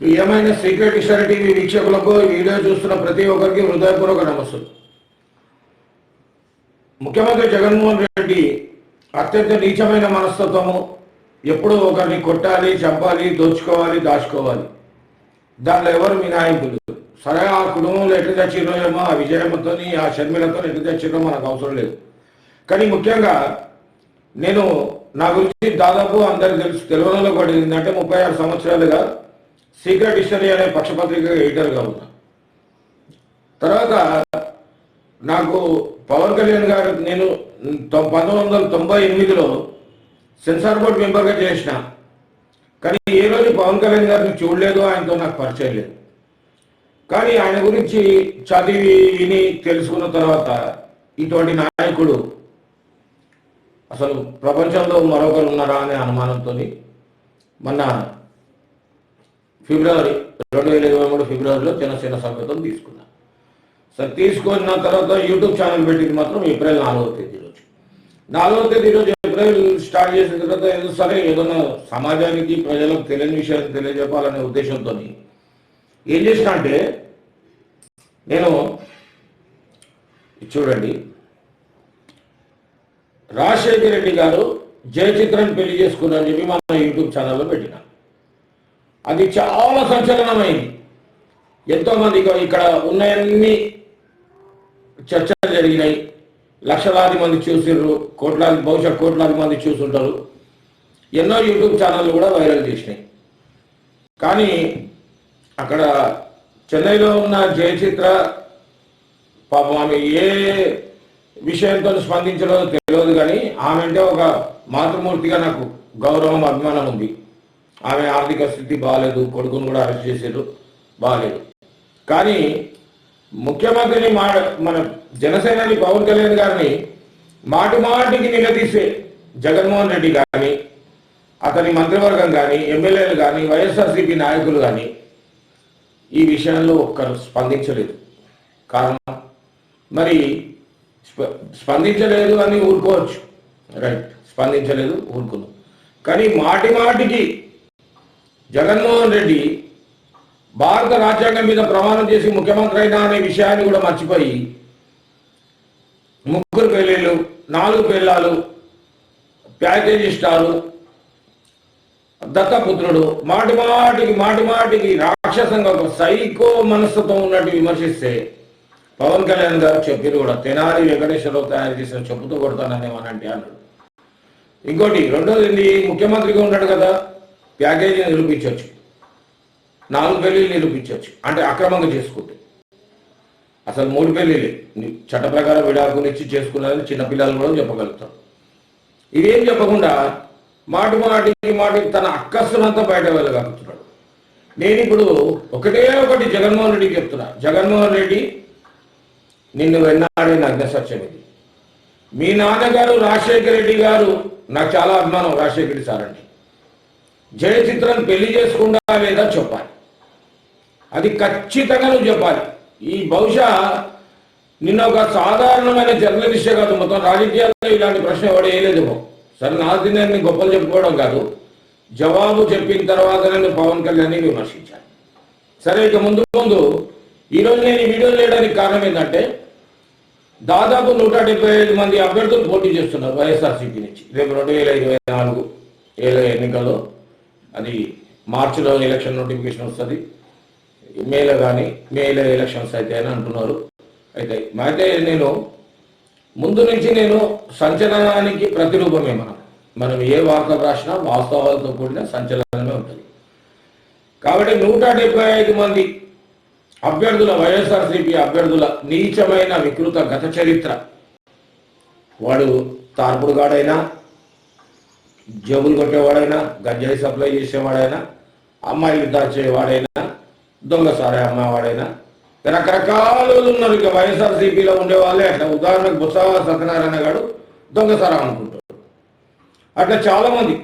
ప్రియమైన సీక్రెట్ ఇషర్ టీవీ వీక్షకులకు వీడియో చూస్తున్న ప్రతి ఒక్కరికి హృదయపూర్వక నమస్సులు. ముఖ్యమంత్రి జగన్మోహన్ రెడ్డి అత్యంత నీచమైన మనస్తత్వము. ఎప్పుడూ ఒకరిని కొట్టాలి చంపాలి దోచుకోవాలి దాచుకోవాలి. దానిలో ఎవరు మినాయింపులు సరే ఆ కుటుంబంలో ఎటు తెచ్చిరో ఏమో ఆ విజయమ్మతో ఆ షర్మిలతో ఎట్లా తెచ్చిరో మనకు అవసరం లేదు. కానీ ముఖ్యంగా నేను నా గురించి దాదాపు అందరికి తెలుసు. తెలుగులో కూడా ఏంటంటే ముప్పై ఆరు సంవత్సరాలుగా సీక్రెట్ హిస్టరీ అనే పక్షపత్రిక ఎడిటర్గా ఉన్నా. తర్వాత నాకు పవన్ కళ్యాణ్ గారు నేను పంతొమ్మిది వందల తొంభై ఎనిమిదిలో సెన్సార్ బోర్డు మెంబర్గా చేసిన. కానీ ఏ రోజు పవన్ కళ్యాణ్ గారిని చూడలేదు ఆయనతో నాకు పరిచయం లేదు. కానీ ఆయన గురించి చదివి విని తెలుసుకున్న తర్వాత ఇటువంటి నాయకుడు అసలు ప్రపంచంలో మరొకరు ఉన్నారా అనే అనుమానంతో మొన్న ఫిబ్రవరి రెండు వేల ఇరవై మూడు ఫిబ్రవరిలో జనసేన సంగతం తీసుకున్నా సార్ తీసుకున్న తర్వాత యూట్యూబ్ ఛానల్ పెట్టింది మాత్రం ఏప్రిల్ నాలుగో తేదీ రోజు. నాలుగవ తేదీ రోజు ఏప్రిల్ స్టార్ట్ చేసిన తర్వాత ఏదో సరే ఏదైనా సమాజానికి ప్రజలకు తెలియని విషయాన్ని తెలియజెప్పాలనే ఉద్దేశంతో ఏం చేసిన అంటే నేను చూడండి. రాజశేఖర రెడ్డి గారు జయచిత్రాన్ని పెళ్ళి చేసుకున్నారని చెప్పి మన యూట్యూబ్ ఛానల్లో పెట్టిన అది చాలా సంచలనమైంది. ఎంతో మంది ఇక్కడ ఉన్నాయన్ని చర్చలు జరిగినాయి. లక్షలాది మంది చూసిర్రు కోట్లాది బహుశా కోట్లాది మంది చూసుంటారు. ఎన్నో యూట్యూబ్ ఛానళ్ళు కూడా వైరల్ చేసినాయి. కానీ అక్కడ చెన్నైలో ఉన్న జయచిత్ర పాపం ఆమె ఏ విషయంతో స్పందించడో తెలియదు కానీ ఆమె అంటే ఒక మాతృమూర్తిగా నాకు గౌరవం అభిమానం ఉంది. ఆమె ఆర్థిక స్థితి బాగాలేదు కొడుకును కూడా అరెస్ట్ చేశారు బాగాలేదు కానీ ముఖ్యమంత్రిని మా మన జనసేనని పవన్ కళ్యాణ్ గారిని మాటి మాటికి నిలదీసే జగన్మోహన్ రెడ్డి కానీ అతని మంత్రివర్గం కానీ ఎమ్మెల్యేలు కానీ వైఎస్ఆర్సీపీ నాయకులు కానీ ఈ విషయంలో ఒక్కరు స్పందించలేదు. కారణం? మరి స్ప- స్పందించలేదు అని ఊరుకోవచ్చు. రైట్. స్పందించలేదు ఊరుకున్నాం. కానీ మాటి మాటికి జగన్మోహన్ రెడ్డి భారత రాజ్యాంగం మీద ప్రమాణం చేసి ముఖ్యమంత్రి అయినా అనే విషయాన్ని కూడా మర్చిపోయి ముగ్గురు పెళ్ళిళ్ళు నాలుగు పెళ్ళాలు ప్యాకేజీ స్టారు దత్తపుత్రుడు మాటి మాటికి మాటి మాటికి రాక్షసంగా ఒక సైకో మనస్తత్వం ఉన్నట్టు విమర్శిస్తే పవన్ కళ్యాణ్ గారు చెప్పారు కూడా తెనాలి వెంకటేశ్వరరావు తయారు చేసిన చెప్పుతో అంటే అన్నాడు ఇంకోటి రెండోది ఏంటి? ముఖ్యమంత్రిగా ఉన్నాడు కదా ప్యాకేజీని నిరూపించవచ్చు. నాలుగు పెళ్ళిళ్ళు నిరూపించవచ్చు. అంటే అక్రమంగా చేసుకుంటే. అసలు మూడు పెళ్ళిలే చట్ట ప్రకారం విడాకులు ఇచ్చి చేసుకున్నారని చిన్నపిల్లలు కూడా చెప్పగలుగుతారు ఇదేం చెప్పకుండా మాటి మాటికి మాటికి తన అక్కస్సునంతా బయట వెళ్ళగలుగుతున్నాడు. నేను ఇప్పుడు ఒకటే ఒకటి జగన్మోహన్ రెడ్డికి చెప్తున్నా. జగన్మోహన్ రెడ్డి నిన్ను వెన్నాడే నగ్న సత్యం ఇది. మీ నాన్నగారు రాజశేఖర రెడ్డి గారు నాకు చాలా అభిమానం రాజశేఖర రెడ్డి సార్ అండి. జయచిత్రం పెళ్ళి చేసుకుంటా లేదా చెప్పాలి. అది ఖచ్చితంగా నువ్వు చెప్పాలి. ఈ బహుశా నిన్న ఒక సాధారణమైన జర్నలిస్టే కాదు మొత్తం రాజకీయాల్లో ఇలాంటి ప్రశ్న ఎవడు వేయలేదేమో సరే నా నేను గొప్పలు చెప్పుకోవడం కాదు. జవాబు చెప్పిన తర్వాత నేను పవన్ కళ్యాణ్ని విమర్శించాను సరే ఇక ముందు ముందు ఈరోజు నేను ఈ వీడియో చేయడానికి కారణం ఏంటంటే దాదాపు నూట డెబ్బై ఐదు మంది అభ్యర్థులు పోటీ చేస్తున్నారు వైఎస్ఆర్సీపీ నుంచి. రేపు రెండు వేల ఇరవై నాలుగు ఏళ్ళ ఎన్నికల్లో అది మార్చిలో ఎలక్షన్ నోటిఫికేషన్ వస్తుంది. మేలో కానీ మేలో ఎలక్షన్స్ అయితే అని అంటున్నారు. అయితే అయితే నేను ముందు నుంచి నేను సంచలనానికి ప్రతిరూపమే మనం. మనం ఏ వార్తలు రాసినా వాస్తవాలతో కూడిన సంచలనమే ఉంటుంది. కాబట్టి నూట డెబ్బై ఐదు మంది అభ్యర్థుల వైఎస్ఆర్సీపీ అభ్యర్థుల నీచమైన వికృత గత చరిత్ర. వాడు తార్పుడుగాడైనా జబ్బులు కొట్టేవాడైనా గంజాయి సప్లై చేసేవాడైనా అమ్మాయిలు దాచేవాడైనా దొంగ సారే అమ్మవాడైనా రకరకాలు ఉన్నారు. ఇక వైఎస్ఆర్సీపీలో ఉండేవాళ్ళే. అట్లా ఉదాహరణకు బుత్స సత్యనారాయణ గారు దొంగసారా అనుకుంటాడు అట్లా చాలామంది.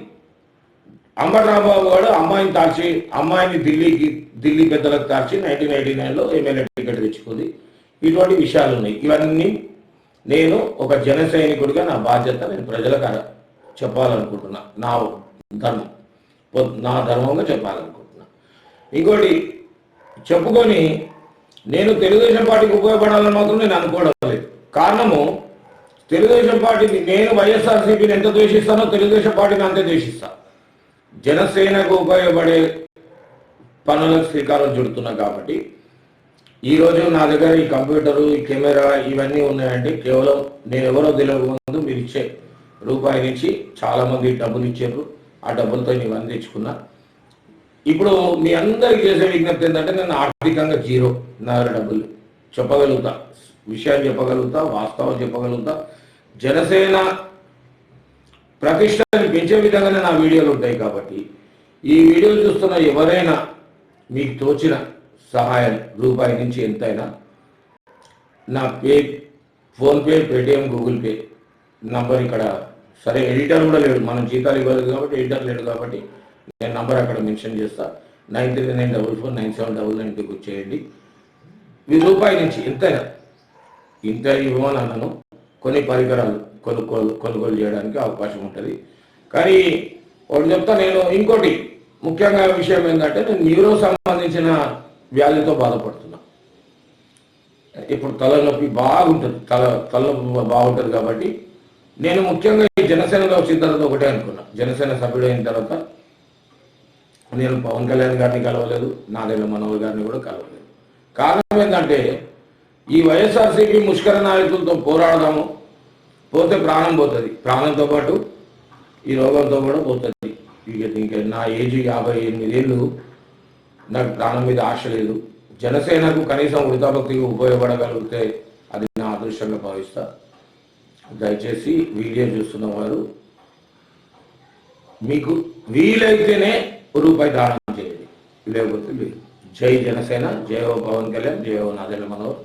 మంది గారు అమ్మాయిని తాచి అమ్మాయిని ఢిల్లీకి ఢిల్లీ పెద్దలకు తాచి నైన్టీన్ ఎయిటీ నైన్లో ఎమ్మెల్యే టికెట్ తెచ్చుకుంది. ఇటువంటి విషయాలు ఉన్నాయి. ఇవన్నీ నేను ఒక జన సైనికుడిగా నా బాధ్యత నేను ప్రజలకు చెప్పాలనుకుంటున్నా. నా ధర్మం. నా ధర్మంగా చెప్పాలనుకుంటున్నా. ఇంకోటి చెప్పుకొని నేను తెలుగుదేశం పార్టీకి ఉపయోగపడాలని మాత్రం నేను అనుకోవడం లేదు. కారణము తెలుగుదేశం పార్టీని నేను వైఎస్ఆర్సీపీని ఎంత ద్వేషిస్తానో తెలుగుదేశం పార్టీని అంతే ద్వేషిస్తా. జనసేనకు ఉపయోగపడే పనులకు శ్రీకారం చుడుతున్నా కాబట్టి ఈరోజు నా దగ్గర ఈ కంప్యూటరు ఈ కెమెరా ఇవన్నీ ఉన్నాయంటే కేవలం నేను ఎవరో తెలియకముందు మీరు ఇచ్చే రూపాయి నుంచి చాలామంది డబ్బులు ఇచ్చారు. ఆ డబ్బులతో నేను అందించుకున్నా ఇప్పుడు మీ అందరికీ చేసే విజ్ఞప్తి ఏంటంటే నేను ఆర్థికంగా జీరో నా డబ్బులు. చెప్పగలుగుతా. విషయాలు చెప్పగలుగుతా వాస్తవం చెప్పగలుగుతా. జనసేన ప్రతిష్టని పెంచే విధంగానే నా వీడియోలు ఉంటాయి కాబట్టి ఈ వీడియోలు చూస్తున్న ఎవరైనా మీకు తోచిన సహాయం రూపాయి నుంచి ఎంతైనా నా pay PhonePe Paytm Google Pay number ఇక్కడ సరే ఎడిటర్ కూడా లేడు. మనం జీతాలు ఇవ్వలేదు కాబట్టి ఎడిటర్ లేడు కాబట్టి నేను నంబర్ అక్కడ మెన్షన్ చేస్తా. Nine three nine double four nine seven double నైన్కి వచ్చేయండి వెయ్యి రూపాయి నుంచి ఎంతైనా ఇంత ఇవ్వమని అన్నాను. కొన్ని పరికరాలు కొనుగోలు కొనుగోలు చేయడానికి అవకాశం ఉంటుంది. కానీ ఒకటి చెప్తా నేను ఇంకోటి ముఖ్యంగా విషయం ఏంటంటే నేను న్యూరో సంబంధించిన వ్యాధితో బాధపడుతున్నా. ఇప్పుడు తలనొప్పి బాగుంటుంది తల తలనొప్పి బాగుంటుంది కాబట్టి నేను ముఖ్యంగా ఈ జనసేనలో వచ్చిన తర్వాత ఒకటే అనుకున్నా. జనసేన సభ్యుడు అయిన తర్వాత నేను పవన్ కళ్యాణ్ గారిని కలవలేదు నాదేళ్ళ మనోహర్ గారిని కూడా కలవలేదు. కారణం ఏంటంటే ఈ వైఎస్ఆర్సీపీ ముష్కర నాయకులతో పోరాడదాము పోతే ప్రాణం పోతుంది. ప్రాణంతో పాటు ఈ రోగంతో కూడా పోతుంది. ఇక ఇంకా నా ఏజ్ యాభై ఎనిమిదేళ్ళు నాకు ప్రాణం మీద ఆశ లేదు. జనసేనకు కనీసం వృతాభక్తికి ఉపయోగపడగలిగితే అది నా అదృష్టంగా భావిస్తాను దయచేసి వీడియో చూస్తున్న వారు మీకు వీలైతేనే రూపాయి దానం చేయండి. లేకపోతే జై జనసేన జయ పవన్ కళ్యాణ్ జయ హో నాదెల్ల మనోహర్.